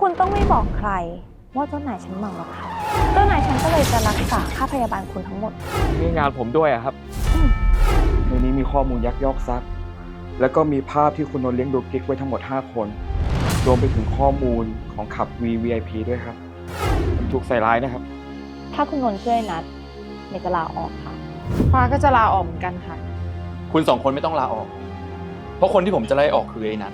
คุณต้องไม่บอกใคร ว่าเจ้านายฉันเมาแล้วค่ะ เจ้านายฉันก็เลยจะรักษาค่าพยาบาลคุณทั้งหมด นี่งานผมด้วยอะครับ ในนี้มีข้อมูลยักยอกทรัพย์ แล้วก็มีภาพที่คุณนนท์เลี้ยงดูกิ๊กไว้ทั้งหมด 5 คน รวมไปถึงข้อมูลของขับ VVIP ด้วยครับผมถูกใส่ร้ายนะครับ ถ้าคุณนนท์ช่วยนัดเมย์จะลาออกค่ะ ฟ้าก็จะลาออกเหมือนกันค่ะ คุณสองคนไม่ต้องลาออก เพราะคนที่ผมจะไล่ออกคือไอ้นัท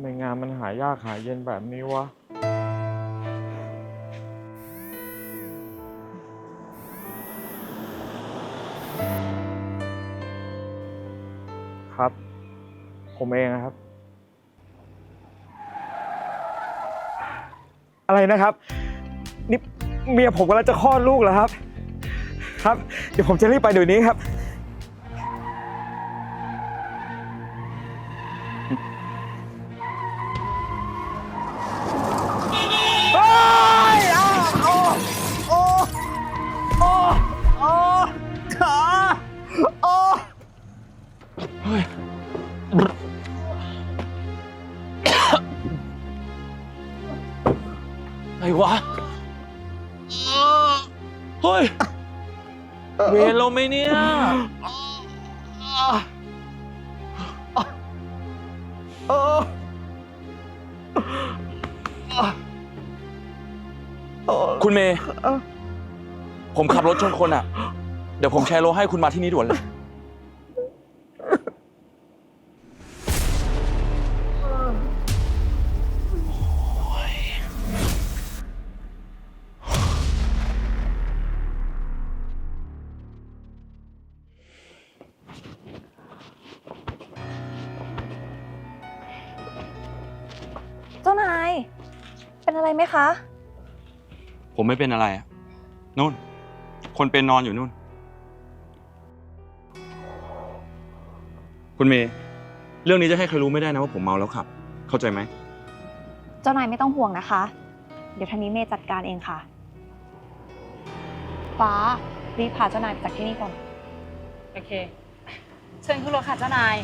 ไมงานมันหายากหายเย็นแบบนี้วะ ครับ ผมเองนะครับ อะไรนะครับ นี่เมียผมกำลังจะคลอดลูกแล้วครับ ครับ เดี๋ยวผมจะรีบไปเดี๋ยวนี้ครับ คุณเมย์ผมขับรถชนคนอะ เดี๋ยวผมแชร์โลให้คุณมาที่นี่ด่วนเลย ผมไม่เป็นอะไรอะนู่น คนเป็นนอนอยู่นู่น คุณเมย์เรื่องนี้จะให้ใครรู้ไม่ได้นะว่าผมเมาแล้วขับ เข้าใจไหม เจ้านายไม่ต้องห่วงนะคะ เดี๋ยวทางนี้เมย์จัดการเองค่ะ ฟ้ารีบพาเจ้านายไปจากที่นี่ก่อน โอเค เชิญขึ้นรถค่ะเจ้านาย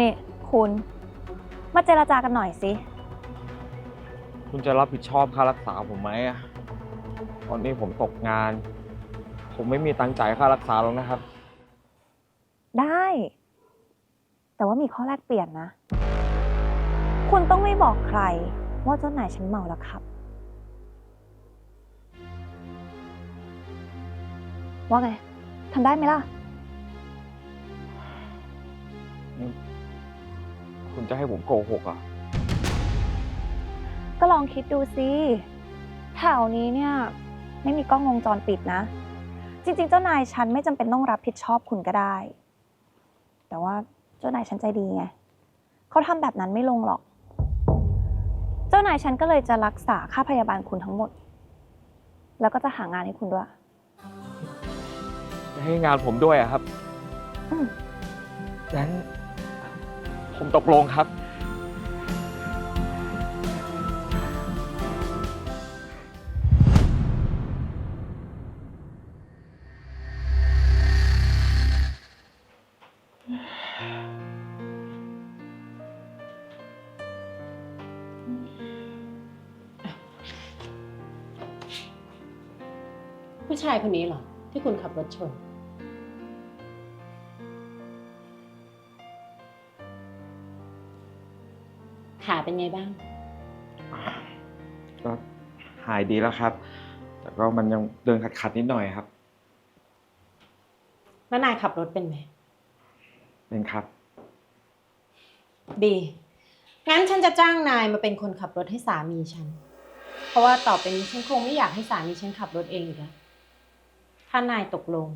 นี่คุณ มาเจรจากันหน่อยสิ คุณจะรับผิดชอบค่ารักษาผมไหมอะตอนนี้ผมตกงาน ผมไม่มีตังค์จ่ายค่ารักษาแล้วนะครับ ได้ แต่ว่ามีข้อแลกเปลี่ยนนะ คุณต้องไม่บอกใคร ว่าเจ้านายฉันเมาแล้วครับ ว่าไงทำได้ไหมล่ะ คุณจะให้ผมโกหกเหรอะ ก็ลองคิดดูสิแถวนี้เนี่ย ไม่มีกล้องวงจรปิดนะ จริง ๆ เจ้านายฉันไม่จำเป็นต้องรับผิดชอบคุณก็ได้ แต่ว่าเจ้านายฉันใจดีไงเขาทำแบบนั้นไม่ลงหรอก เจ้านายฉันก็เลยจะรักษาค่าพยาบาลคุณทั้งหมด แล้วก็จะหางานให้คุณด้วย จะให้งานผมด้วยอะครับ อืม งั้น ผมตกลงครับ ผู้ชายคนนี้เหรอ ที่คุณขับรถชน ขาเป็นไงบ้าง ก็หายดีแล้วครับ แต่ก็มันยังเดินขัดๆนิดหน่อยครับ แล้วนายขับรถเป็นไหม เป็นครับ ดี งั้นฉันจะจ้างนายมาเป็นคนขับรถให้สามีฉัน เพราะว่าต่อไปนี้ฉันคงไม่อยากให้สามีฉันขับรถเองอีกแล้ว ถ้านายตกลง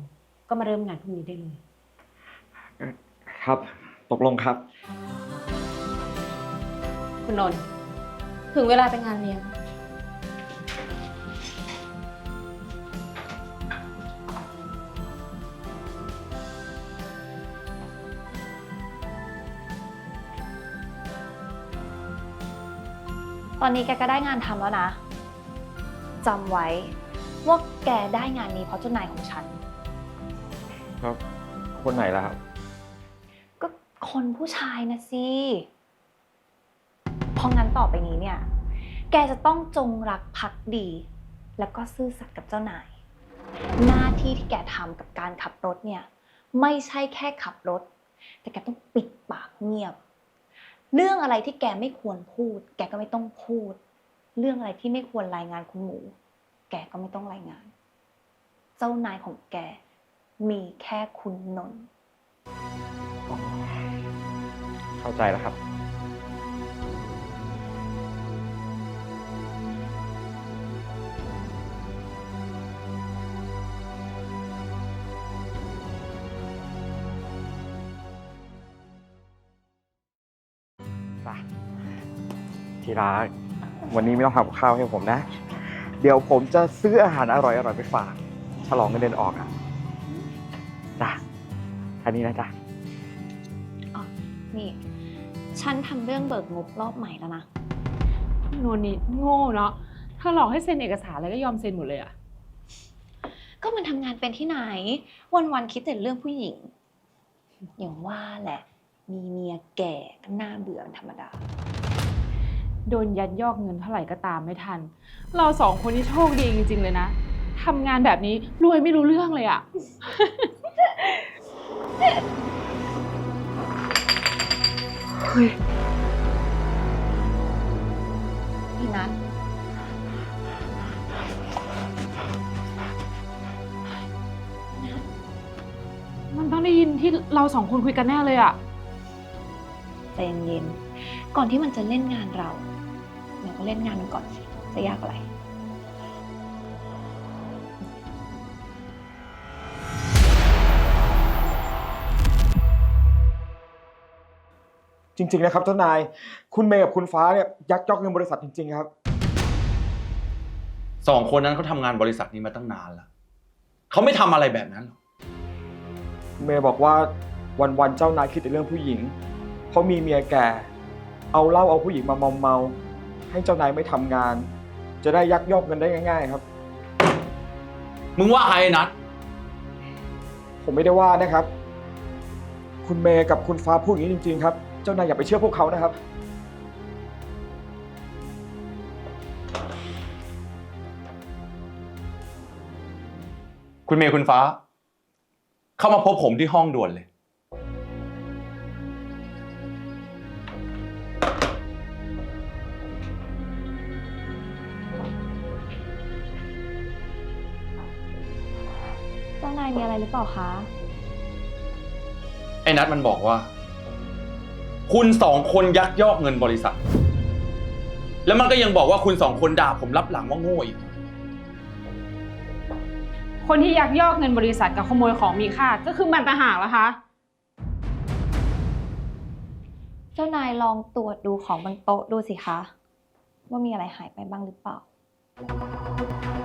ก็มาเริ่มงานพรุ่งนี้ได้เลย ครับ ตกลงครับ คุณนนท์ถึงเวลาไปงานเลี้ยง ตอนนี้แกก็ได้งานทำแล้วนะจำไว้ว่าแกได้งานนี้เพราะเจ้านายของฉัน ครับ คนไหนล่ะครับ ก็คนผู้ชายนะสิ ราะงั้นต่อไปนี้เนี่ย แกจะต้องจงรักภักดี แล้วก็ซื่อสัตย์กับเจ้านาย หน้าที่ที่แกทำกับการขับรถเนี่ย ไม่ใช่แค่ขับรถ แต่แกต้องปิดปากเงียบ เรื่องอะไรที่แกไม่ควรพูด แกก็ไม่ต้องพูด เรื่องอะไรที่ไม่ควรรายงานคุณหมู แกก็ไม่ต้องรายงาน เจ้านายของแกมีแค่คุณนนท์เข้าใจแล้วครับ ที่รักวันนี้ไม่ต้องทำกับข้าวให้ผมนะ เดี๋ยวผมจะซื้ออาหารอร่อยๆไปฝาก ฉลองเงินเดือนออกอะจ้ะอันนี้นะจ๊ะนี่ ฉันทำเรื่องเบิกงบรอบใหม่แล้วนะนวลนี่โง่เนาะถ้าหลอกให้เซ็นเอกสารอะไรก็ยอมเซ็นหมดเลยอะก็มันทำงานเป็นที่ไหน วันๆคิดแต่เรื่องผู้หญิง อย่างว่าแหละ มีเมียแก่ก็น่าเบื่อเป็นธรรมดา โดนยัดยอกเงินเท่าไหร่ก็ตามไม่ทัน เราสองคนนี่โชคดีจริงๆเลยนะทำงานแบบนี้รวยไม่รู้เรื่องเลยอะพี่นัทมันต้องได้ยินที่เราสองคนคุยกันแน่เลยอะ ใจเย็นๆก่อนที่มันจะเล่นงานเรา เราก็เล่นงานมันก่อนสิจะยากอะไรจริง ๆ นะครับเจ้านาย คุณเมย์กับคุณฟ้าเนี่ยยักยอกเงินบริษัทจริง ๆ ครับ สองคนนั้นเขาทำงานบริษัทนี้มาตั้งนานแล้วเขาไม่ทำอะไรแบบนั้นหรอกเมย์บอกว่าวัน ๆ เจ้านายคิดแต่เรื่องผู้หญิงเพราะมีเมียแก่ เอาเหล้าเอาผู้หญิงมาเมาเมาๆ ให้เจ้านายไม่ทำงาน จะได้ยักยอกเงินได้ง่าย ๆ ครับ มึงว่าใครนัดผมไม่ได้ว่านะครับ คุณเมย์กับคุณฟ้าพูดอย่างนี้จริง ๆ ครับ เจ้านายอย่าไปเชื่อพวกเขานะครับ คุณเมย์คุณฟ้า เข้ามาพบผมที่ห้องด่วนเลย อะไรหรือเปล่าคะ ไอ้นัดมันบอกว่า คุณสองคนยักยอกเงินบริษัท แล้วมันก็ยังบอกว่าคุณสองคนด่าผมรับหลังว่าโง่อีก คนที่ยักยอกเงินบริษัทกับขโมยของมีค่าก็คือมันต่างหากแล้วคะ เจ้านายลองตรวจดูของบนโต๊ะดูสิคะ ว่ามีอะไรหายไปบ้างหรือเปล่าป้า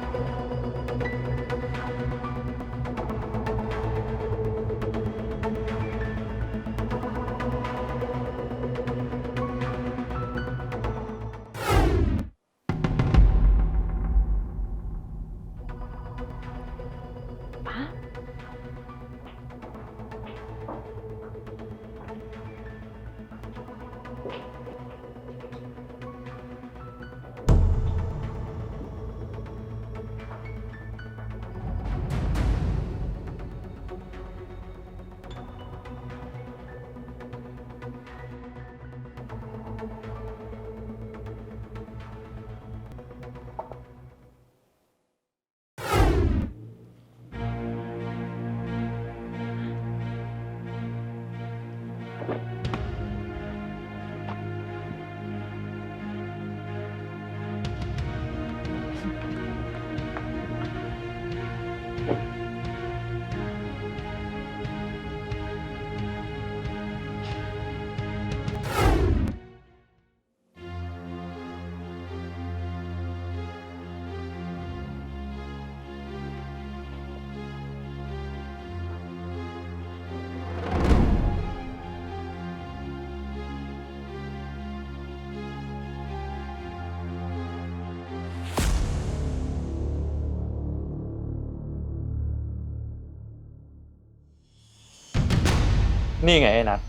นี่ไงไอ้นัท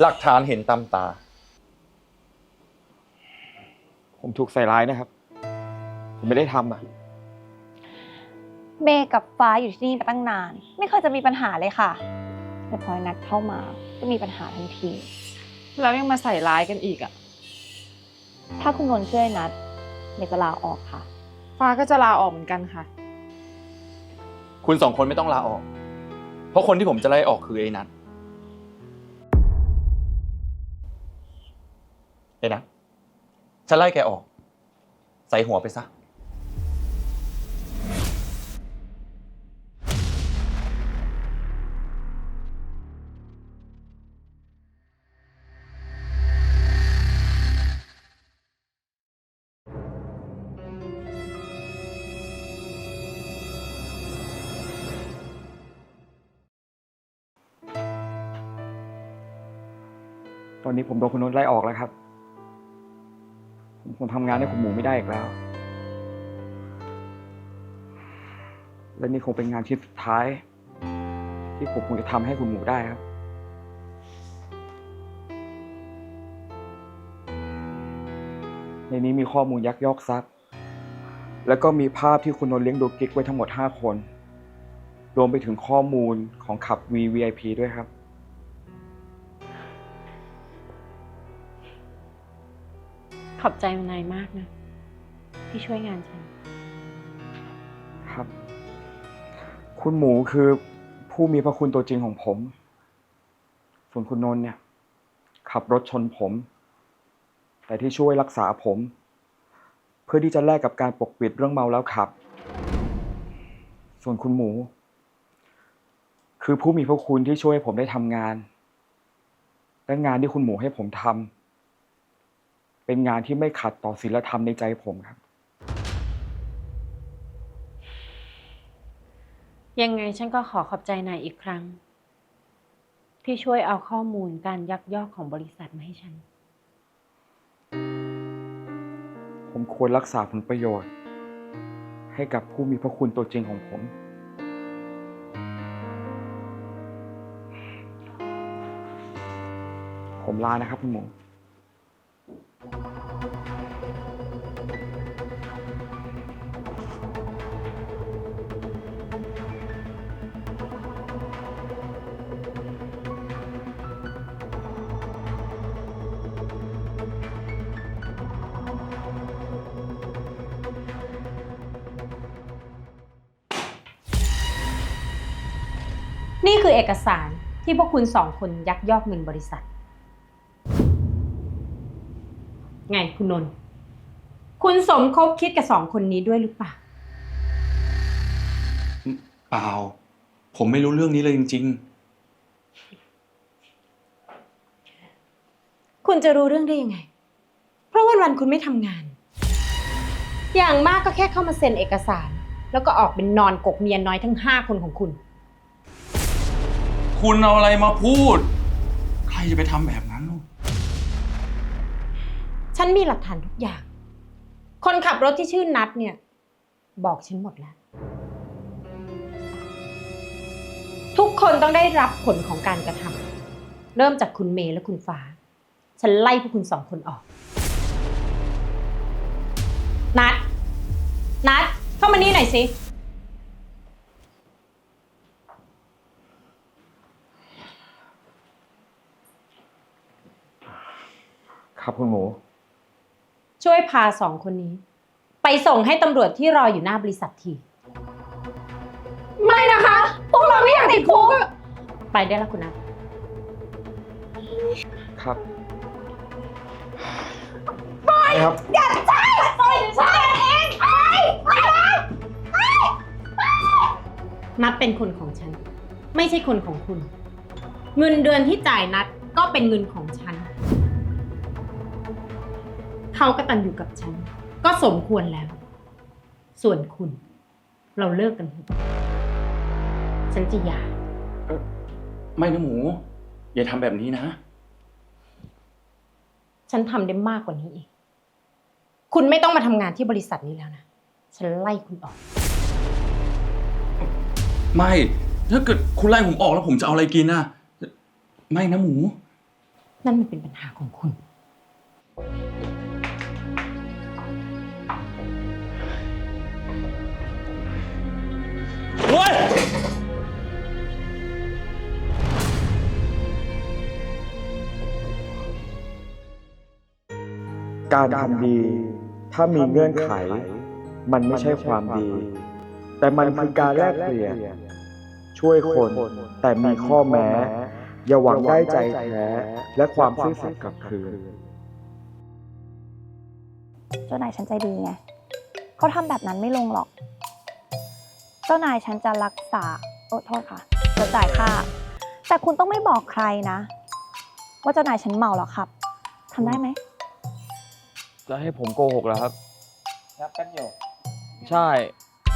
หลักฐานเห็นตามตา ผมถูกใส่ร้ายนะครับ ผมไม่ได้ทำอะ เมย์กับฟ้าอยู่ที่นี่มาตั้งนาน ไม่เคยจะมีปัญหาเลยค่ะ แต่พอนัดเข้ามาก็มีปัญหาทันที แล้วยังมาใส่ร้ายกันอีกอะถ้าคุณนนท์ช่วยนัดเมย์จะลาออกค่ะ ฟ้าก็จะลาออกเหมือนกันค่ะ คุณสองคนไม่ต้องลาออก เพราะคนที่ผมจะไล่ออกคือไอ้นัท ไอ้นัทฉันไล่แกออก ใส่หัวไปซะ ตอนนี้ผมโดนคุณนนท์ไล่ออกแล้วครับ คงทำงานให้คุณหมูไม่ได้อีกแล้ว และนี่คงเป็นงานชิ้นสุดท้าย ที่ผมคงจะทำให้คุณหมูได้ครับ ในนี้มีข้อมูลยักยอกทรัพย์ แล้วก็มีภาพที่คุณนนท์เลี้ยงดูกิ๊กไว้ทั้งหมด 5 คน รวมไปถึงข้อมูลของขับ VVIP ด้วยครับ ขอบใจนายมากนะ ที่ช่วยงานฉัน ครับ คุณหมูคือผู้มีพระคุณตัวจริงของผม ส่วนคุณนนท์เนี่ย ขับรถชนผม แต่ที่ช่วยรักษาผม เพื่อที่จะแลกกับการปกปิดเรื่องเมาแล้วขับ ส่วนคุณหมู คือผู้มีพระคุณที่ช่วยให้ผมได้ทำงาน และงานที่คุณหมูให้ผมทำ เป็นงานที่ไม่ขัดต่อศีลธรรมในใจผมครับ ยังไงฉันก็ขอขอบใจนายอีกครั้ง ที่ช่วยเอาข้อมูลการยักยอกของบริษัทมาให้ฉัน ผมควรรักษาผลประโยชน์ ให้กับผู้มีพระคุณตัวจริงของผม ผมลานะครับคุณหมู นี่คือเอกสารที่พวกคุณสองคนยักยอกเงินบริษัท ไงคุณนนท์คุณสมคบคิดกับสองคนนี้ด้วยหรือเปล่า เปล่า ผมไม่รู้เรื่องนี้เลยจริง คุณจะรู้เรื่องได้ยังไง เพราะวันวันๆคุณไม่ทำงาน อย่างมากก็แค่เข้ามาเซ็นเอกสาร แล้วก็ออกเป็นนอนกกเมียน้อยทั้งห้าคนของคุณๆ คุณเอาอะไรมาพูด ใครจะไปทำแบบนั้นลูก ฉันมีหลักฐานทุกอย่าง คนขับรถที่ชื่อนัทเนี่ย บอกฉันหมดแล้ว ทุกคนต้องได้รับผลของการกระทำเริ่มจากคุณเมย์และคุณฟ้า ฉันไล่พวกคุณสองคนออก นัดนัดเข้ามานี่หน่อยสิ ครับคุณหมู ช่วยพาสองคนนี้ ไปส่งให้ตำรวจที่รออยู่หน้าบริษัทที ไม่นะคะ พวกเราไม่อยากติดคุกไปได้แล้วคุณนัทครับไปครับนัดเป็นคนของฉัน ไม่ใช่คนของคุณ เงินเดือนที่จ่ายนัดก็เป็นเงินของฉัน เขากตันอยู่กับฉัน ก็สมควรแล้ว ส่วนคุณ เราเลิกกันเถอะฉันจะหย่าไม่นะหมู อย่าทำแบบนี้นะ ฉันทำได้มากกว่านี้อีก คุณไม่ต้องมาทำงานที่บริษัทนี้แล้วนะ ฉันไล่คุณออก ไม่ ถ้าเกิดคุณไล่ผมออกแล้วผมจะเอาอะไรกินน่ะ ไม่นะหมู นั่นมันเป็นปัญหาของคุณ การทำดี ถ้ามีเงื่อนไข มันไม่ใช่ความดี แต่มันคือการแลกเปลี่ยน ช่วยคนแต่มีข้อแม้ อย่าหวังได้ใจแท้และความซื่อสัตย์กลับคืน เจ้านายฉันใจดีไงเขาทำแบบนั้นไม่ลงหรอก เจ้านายฉันจะรักษาโอ้โทษค่ะจะจ่ายค่า แต่คุณต้องไม่บอกใครนะ ว่าเจ้านายฉันเมาแล้วครับทำได้ไหม จะให้ผมโกหกแล้วครับนับกันอยู่ใช่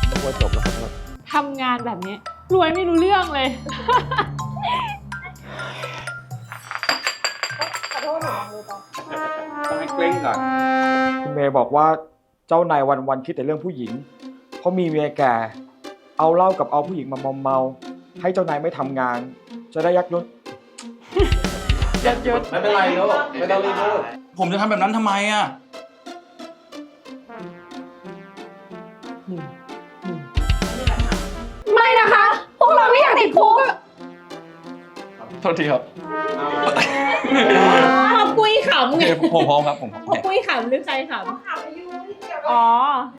นึกว่าจบแล้วครับ ทำงานแบบนี้ รวยไม่รู้เรื่องเลยต้องให้เกรงก่อน คุณเมย์บอกว่าเจ้านายวันๆคิดแต่เรื่องผู้หญิง เพราะมีเมียแก่ เอาเหล้ากับเอาผู้หญิงมามอมเมา ให้เจ้านายไม่ทำงาน จะได้ยักยุนไม่เป็นไรลูกไม่ต้องรีบพูดผมจะทำแบบนั้นทำไมอะ ติดคุกโทษทีครับปุ้ยขำไงผมพร้อมครับผมปุ้ยขำหรือใครขำ อ๋อ